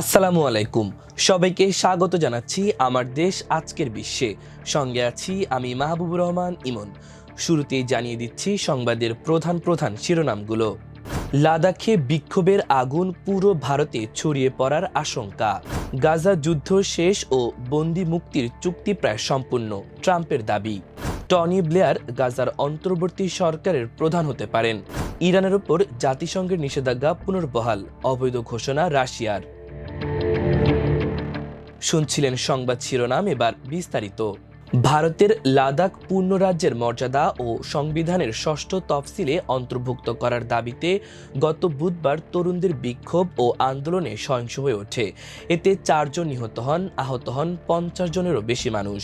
আসসালামু আলাইকুম। সবাইকে স্বাগত জানাচ্ছি আমার দেশ আজকের বিশ্বে। সঙ্গে আছি আমি মাহবুবুর রহমান ইমন। শুরুতেই জানিয়ে দিচ্ছি সংবাদের প্রধান প্রধান শিরোনামগুলো। লাদাখে বিক্ষোভের আগুন পুরো ভারতে ছড়িয়ে পড়ার আশঙ্কা। গাজা যুদ্ধ শেষ ও বন্দি মুক্তির চুক্তি প্রায় সম্পূর্ণ, ট্রাম্পের দাবি। টনি ব্লেয়ার গাজার অন্তর্বর্তী সরকারের প্রধান হতে পারেন। ইরানের ওপর জাতিসংঘের নিষেধাজ্ঞা পুনর্বহাল, অবৈধ ঘোষণা রাশিয়ার। শুনছিলেন সংবাদ শিরোনাম এবার বিস্তারিত। ভারতের লাদাখ পূর্ণ রাজ্যের মর্যাদা ও সংবিধানের ষষ্ঠ তফসিলে অন্তর্ভুক্ত করার দাবিতে গত বুধবার তরুণদের বিক্ষোভ ও আন্দোলনে সহিংস হয়ে ওঠে। এতে চারজন নিহত হন, আহত হন পঞ্চাশ জনেরও বেশি মানুষ।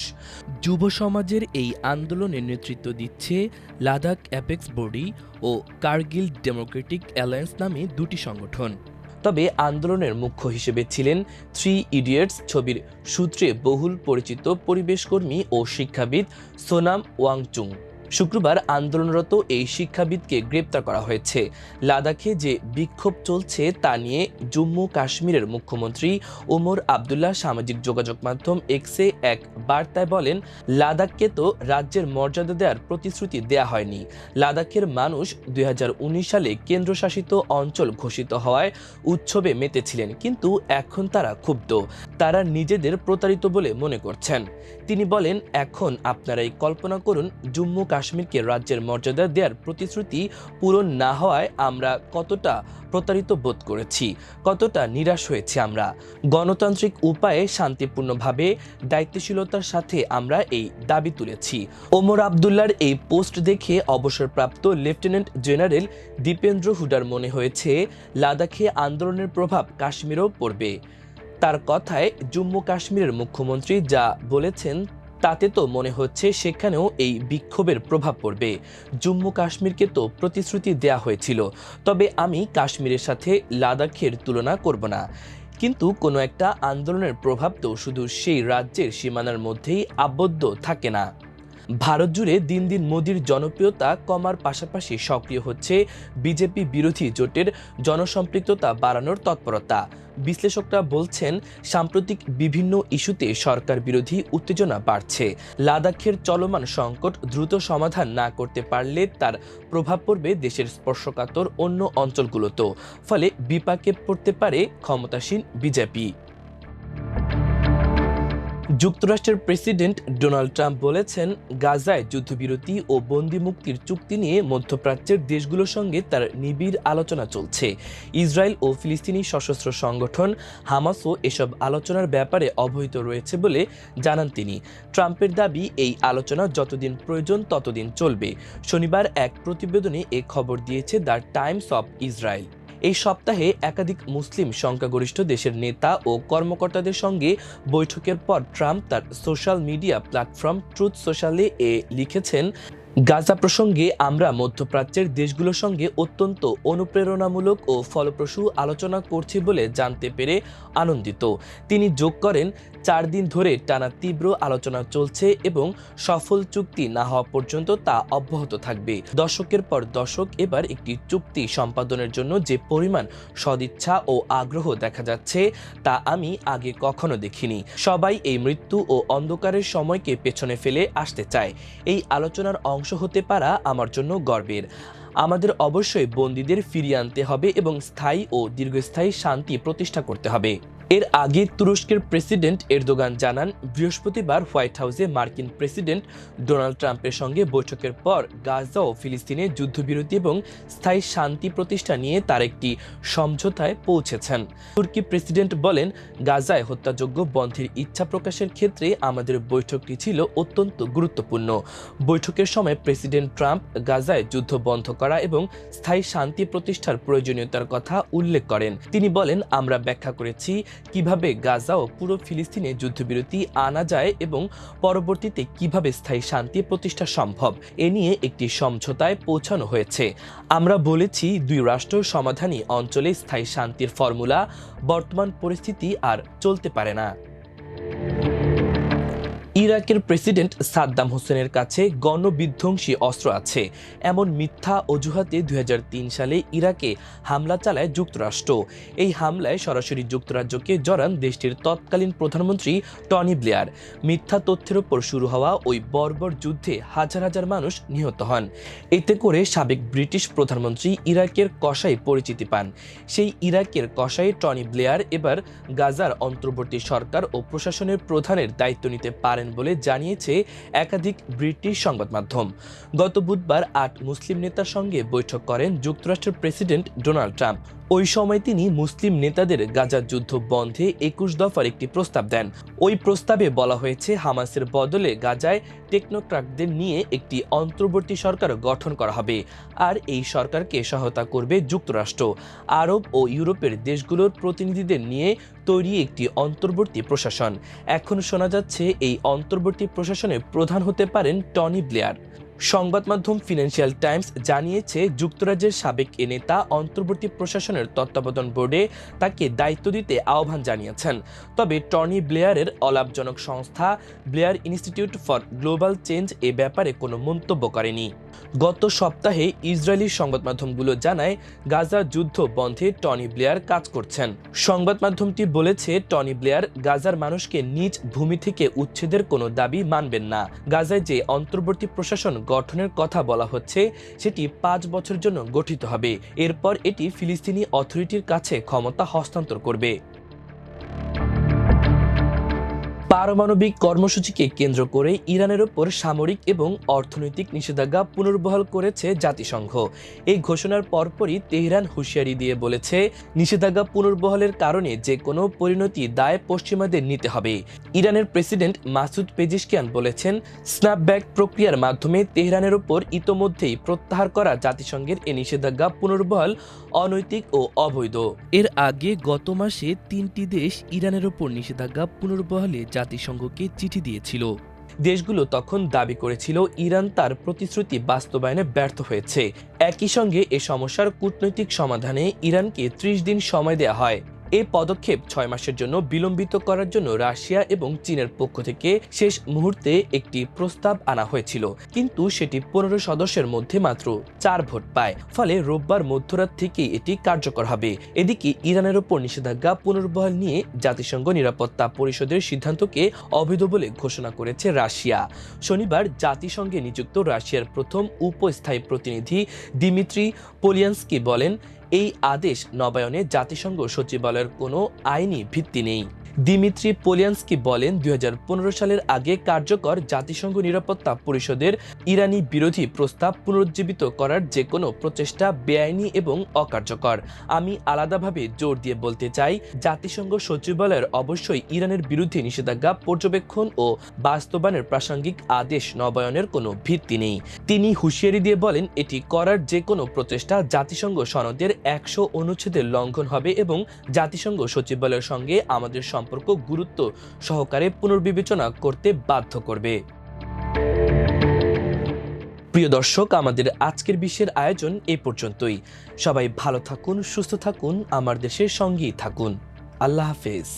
যুব সমাজের এই আন্দোলনের নেতৃত্ব দিচ্ছে লাদাখ অ্যাপেক্স বডি ও কার্গিল ডেমোক্রেটিক অ্যালায়েন্স নামে দুটি সংগঠন। তবে আন্দোলনের মুখ্য হিসেবে ছিলেন থ্রি ইডিয়টস ছবির সূত্রে বহুল পরিচিত পরিবেশকর্মী ও শিক্ষাবিদ সোনাম ওয়াংচুং। শুক্রবার আন্দোলনরত এই শিক্ষাবিদকে গ্রেপ্তার করা হয়েছে। লাদাখে যে বিক্ষোভ চলছে তা নিয়ে জম্মু কাশ্মীরের মুখ্যমন্ত্রী ওমর আবদুল্লাহ সামাজিক যোগাযোগ মাধ্যম এক্সে এক বার্তায় বলেন, লাদাখকে তো রাজ্যের মর্যাদা দেওয়ার প্রতিশ্রুতি দেয়া হয়নি। লাদাখের মানুষ দুই হাজার উনিশ সালে কেন্দ্রশাসিত অঞ্চল ঘোষিত হওয়ায় উৎসবে মেতেছিলেন, কিন্তু এখন তারা ক্ষুব্ধ। তারা নিজেদের প্রতারিত বলে মনে করছেন। তিনি বলেন, এখন আপনারাই কল্পনা করুন, জম্মু কাশ্মীরকে রাজ্যের মর্যাদা দেওয়ার প্রতিশ্রুতি পূরণ না হওয়ায় আমরা কতটা প্রতারিত বোধ করেছি, কতটা নিরাশ হয়েছি আমরা। গণতান্ত্রিক উপায়ে শান্তিপূর্ণভাবে দায়িত্বশীলতার সাথে আমরা এই দাবি তুলেছি। ওমর আবদুল্লার এই পোস্ট দেখে অবসরপ্রাপ্ত লেফটেন্যান্ট জেনারেল দীপেন্দ্র হুডার মনে হয়েছে, লাদাখে আন্দোলনের প্রভাব কাশ্মীরেও পড়বে। তার কথায় জম্মু কাশ্মীরের মুখ্যমন্ত্রী যা বলেছেন তাতে তো মনে হচ্ছে সেখানেও এই বিক্ষোভের প্রভাব পড়বে। জম্মু কাশ্মীরকে তো প্রতিশ্রুতি দেয়া হয়েছিল। তবে আমি কাশ্মীরের সাথে লাদাখের তুলনা করব না। কিন্তু কোনো একটা আন্দোলনের প্রভাব তো শুধু সেই রাজ্যের সীমানার মধ্যেই আবদ্ধ থাকে না। ভারত জুড়ে দিন দিন মোদির জনপ্রিয়তা কমার পাশাপাশি সক্রিয় হচ্ছে বিজেপি বিরোধী জোটের জনসম্পৃক্ততা বাড়ানোর তৎপরতা। বিশ্লেষকরা বলছেন, সাম্প্রতিক বিভিন্ন ইস্যুতে সরকার বিরোধী উত্তেজনা বাড়ছে। লাদাখের চলমান সংকট দ্রুত সমাধান না করতে পারলে তার প্রভাব পড়বে দেশের স্পর্শকাতর অন্য অঞ্চলগুলোতেও। ফলে বিপাকে পড়তে পারে ক্ষমতাসীন বিজেপি। যুক্তরাষ্ট্রের প্রেসিডেন্ট ডোনাল্ড ট্রাম্প বলেছেন, গাজায় যুদ্ধবিরতি ও বন্দি মুক্তির চুক্তি নিয়ে মধ্যপ্রাচ্যের দেশগুলোর সঙ্গে তার নিবিড় আলোচনা চলছে। ইসরায়েল ও ফিলিস্তিনি সশস্ত্র সংগঠন হামাসও এসব আলোচনার ব্যাপারে অবহিত রয়েছে বলে জানান তিনি। ট্রাম্পের দাবি, এই আলোচনা যতদিন প্রয়োজন ততদিন চলবে। শনিবার এক প্রতিবেদনে এ খবর দিয়েছে দ্য টাইমস অব ইসরায়েল। এই সপ্তাহে একাধিক মুসলিম সংখ্যাগরিষ্ঠ দেশের নেতা ও কর্মকর্তাদের সঙ্গে বৈঠকের পর ট্রাম্প তার সোশ্যাল মিডিয়া প্ল্যাটফর্ম ট্রুথ সোশ্যালে এ লিখেছেন গাজা প্রসঙ্গে আমরা মধ্যপ্রাচ্যের দেশগুলোর সঙ্গে অত্যন্ত অনুপ্রেরণামূলক ও ফলপ্রসূ আলোচনা করছি বলে জানতে পেরে আনন্দিত। তিনি যোগ করেন, চার দিন ধরে টানা তীব্র আলোচনা চলছে এবং সফল চুক্তি না হওয়া পর্যন্ত তা অব্যাহত থাকবে। দশকের পর দশক এবার একটি চুক্তি সম্পাদনের জন্য যে পরিমাণ সদিচ্ছা ও আগ্রহ দেখা যাচ্ছে, তা আমি আগে কখনো দেখিনি। সবাই এই মৃত্যু ও অন্ধকারের সময়কে পেছনে ফেলে আসতে চায়। এই আলোচনার হতে পারা আমার জন্য গর্বের। আমাদের অবশ্যই বন্দীদের ফিরিয়ে আনতে হবে এবং স্থায়ী ও দীর্ঘস্থায়ী শান্তি প্রতিষ্ঠা করতে হবে। এর আগে তুরস্কের প্রেসিডেন্ট এরদোগান জানান, বৃহস্পতিবার হোয়াইট হাউসে মার্কিন প্রেসিডেন্ট ডোনাল্ড ট্রাম্পের সঙ্গে বৈঠকের পর গাজা ও ফিলিস্তিনে যুদ্ধবিরতি এবং স্থায়ী শান্তি প্রতিষ্ঠা নিয়ে তার একটি সমঝোতায় পৌঁছেছেন। তুর্কি প্রেসিডেন্ট বলেন, গাজায় হত্যাযোগ্য বন্ধের ইচ্ছা প্রকাশের ক্ষেত্রে আমাদের বৈঠকটি ছিল অত্যন্ত গুরুত্বপূর্ণ। বৈঠকের সময় প্রেসিডেন্ট ট্রাম্প গাজায় যুদ্ধ বন্ধ করা এবং স্থায়ী শান্তি প্রতিষ্ঠার প্রয়োজনীয়তার কথা উল্লেখ করেন। তিনি বলেন, আমরা ব্যাখ্যা করেছি কীভাবে গাজা ও পুরো ফিলিস্তিনে যুদ্ধবিরতি আনা যায় এবং পরবর্তীতে কীভাবে স্থায়ী শান্তি প্রতিষ্ঠা সম্ভব? এ নিয়ে একটি সমঝোতায় পৌঁছানো হয়েছে। আমরা বলেছি, দুই রাষ্ট্র সমাধানী অঞ্চলে স্থায়ী শান্তির ফর্মুলা বর্তমান পরিস্থিতি আর চলতে পারে না। ইরাকের প্রেসিডেন্ট সাদ্দাম হোসেনের কাছে গণবিধ্বংসী অস্ত্র আছে। এমন মিথ্যা অজুহাতে দুই হাজার তিন সালে ইরাকে হামলা চালায় যুক্তরাষ্ট্র। এই হামলায় সরাসরি যুক্তরাজ্যকে জড়ান দেশটির তৎকালীন প্রধানমন্ত্রী টনি ব্লেয়ার। মিথ্যা তথ্যের ওপর শুরু হওয়া ওই বর্বর যুদ্ধে হাজার হাজার মানুষ নিহত হন। এতে করে সাবেক ব্রিটিশ প্রধানমন্ত্রী ইরাকের কসাই পরিচিতি পান। সেই ইরাকের কসাই টনি ব্লেয়ার এবার গাজার অন্তর্বর্তী সরকার ও প্রশাসনের প্রধানের দায়িত্ব নিতে পারেন বলে জানিয়েছে একাধিক ব্রিটিশ সংবাদ মাধ্যম। গত বুধবার আট মুসলিম নেতার সঙ্গে বৈঠক করেন যুক্তরাষ্ট্রের প্রেসিডেন্ট ডোনাল্ড ট্রাম্প। ওই সময় তিনি মুসলিম নেতাদের গাজার যুদ্ধ বন্ধে একুশ দফার একটি প্রস্তাব দেন। ওই প্রস্তাবে বলা হয়েছে, হামাসের বদলে গাজায় টেকনোক্রাটদের নিয়ে একটি অন্তর্বর্তী সরকার গঠন করা হবে আর এই সরকারকে সহায়তা করবে যুক্তরাষ্ট্র। আরব ও ইউরোপের দেশগুলোর প্রতিনিধিদের নিয়ে তৈরি একটি অন্তর্বর্তী প্রশাসন। এখন শোনা যাচ্ছে, এই অন্তর্বর্তী প্রশাসনের প্রধান হতে পারেন টনি ব্লেয়ার। সংবাদ মাধ্যম ফিনান্সিয়াল টাইমস জানিয়েছে, যুক্তরাজ্যের সাবেক এ নেতা, অন্তর্বর্তী প্রশাসনের তত্ত্বাবধান বোর্ডে তাকে দায়িত্ব দিতে আহ্বান জানিয়েছেন। তবে টনি ব্লেয়ারের অলাভজনক সংস্থা Blair Institute for Global Change এ ব্যাপারে কোনো মন্তব্য করেনি। গত সপ্তাহে ইসরায়েলি সংবাদ মাধ্যমগুলো জানায়, গাজা যুদ্ধ বন্ধে টনি ব্লেয়ার কাজ করছেন। সংবাদ মাধ্যমটি বলেছে, টনি ব্লেয়ার গাজার মানুষকে নিজ ভূমি থেকে উচ্ছেদের কোনো দাবি মানবেন না। গাজায় যে অন্তর্বর্তী প্রশাসন গঠনের কথা বলা হচ্ছে, সেটি পাঁচ বছরের জন্য গঠিত হবে। এরপর এটি ফিলিস্তিনি অথরিটির কাছে ক্ষমতা হস্তান্তর করবে। পারমাণবিক কর্মসূচিকে কেন্দ্র করে ইরানের ওপর সামরিক এবং অর্থনৈতিক নিষেধাজ্ঞা পুনর্বহাল করেছে জাতিসংঘ। এই ঘোষণার পরপরই তেহরান হুঁশিয়ারি দিয়ে বলেছে, নিষেধাজ্ঞা পুনর্বহালের কারণে যে কোনো পরিণতি দায় পশ্চিমাদের নিতে হবে। ইরানের প্রেসিডেন্ট মাসুদ পেজিশকিয়ান বলেছেন, স্ন্যাপব্যাক প্রক্রিয়ার মাধ্যমে তেহরানের ওপর ইতোমধ্যেই প্রত্যাহার করা জাতিসংঘের এ নিষেধাজ্ঞা পুনর্বহাল অনৈতিক ও অবৈধ। এর আগে গত মাসে তিনটি দেশ ইরানের ওপর নিষেধাজ্ঞা পুনর্বহালে জাতিসংঘকে চিঠি দিয়েছিল। দেশগুলো তখন দাবি করেছিল ইরান তার প্রতিশ্রুতি বাস্তবায়নে ব্যর্থ হয়েছে। একই সঙ্গে এ সমস্যার কূটনৈতিক সমাধানে ইরানকে ত্রিশ দিন সময় দেয়া হয়। এই পদক্ষেপ ছয় মাসের জন্য বিলম্বিত করার জন্য রাশিয়া এবং চীনের পক্ষ থেকে শেষ মুহূর্তে একটি প্রস্তাব আনা হয়েছিল। কিন্তু সেটি পনেরো সদস্যের মধ্যে মাত্র চার ভোট পায়। ফলে রোববার মধ্যরাত থেকেই এটি কার্যকর হবে। এদিকে ইরানের ওপর নিষেধাজ্ঞা পুনর্বহাল নিয়ে জাতিসংঘ নিরাপত্তা পরিষদের সিদ্ধান্তকে অবৈধ বলে ঘোষণা করেছে রাশিয়া। শনিবার জাতিসংঘে নিযুক্ত রাশিয়ার প্রথম উপস্থায়ী প্রতিনিধি দিমিত্রি পোলিয়ান্সকি বলেন এই আদেশ নবায়নে জাতিসংঘ সচিবালয়ের কোনো আইনি ভিত্তি নেই। দিমিত্রি পোলিয়ান্সকি বলেন, দুই হাজার পনেরো সালের আগে কার্যকর জাতিসংঘ নিরাপত্তা পরিষদের ইরানি বিরোধী প্রস্তাব পুনরুজ্জীবিত করার যে কোনো প্রচেষ্টা বেআইনি এবং অকার্যকর। আমি আলাদাভাবে জোর দিয়ে বলতে চাই, জাতিসংঘ সচিবালয়ের অবশ্যই ইরানের বিরুদ্ধে নিষেধাজ্ঞা, পর্যবেক্ষণ ও বাস্তবায়নের প্রাসঙ্গিক আদেশ নবায়নের কোনো ভিত্তি নেই। তিনি হুঁশিয়ারি দিয়ে বলেন, এটি করার যে কোনো প্রচেষ্টা জাতিসংঘ সনদের একশো অনুচ্ছেদের লঙ্ঘন হবে এবং জাতিসংঘ সচিবালয়ের সঙ্গে আমাদের সম্পর্ক গুরুত্ব সহকারে পুনর্বিবেচনা করতে বাধ্য করবে। প্রিয় দর্শক, আমাদের আজকের বিশ্বের আয়োজন এ পর্যন্তই। সবাই ভালো থাকুন, সুস্থ থাকুন, আমার দেশের সঙ্গেই থাকুন। আল্লাহ হাফেজ।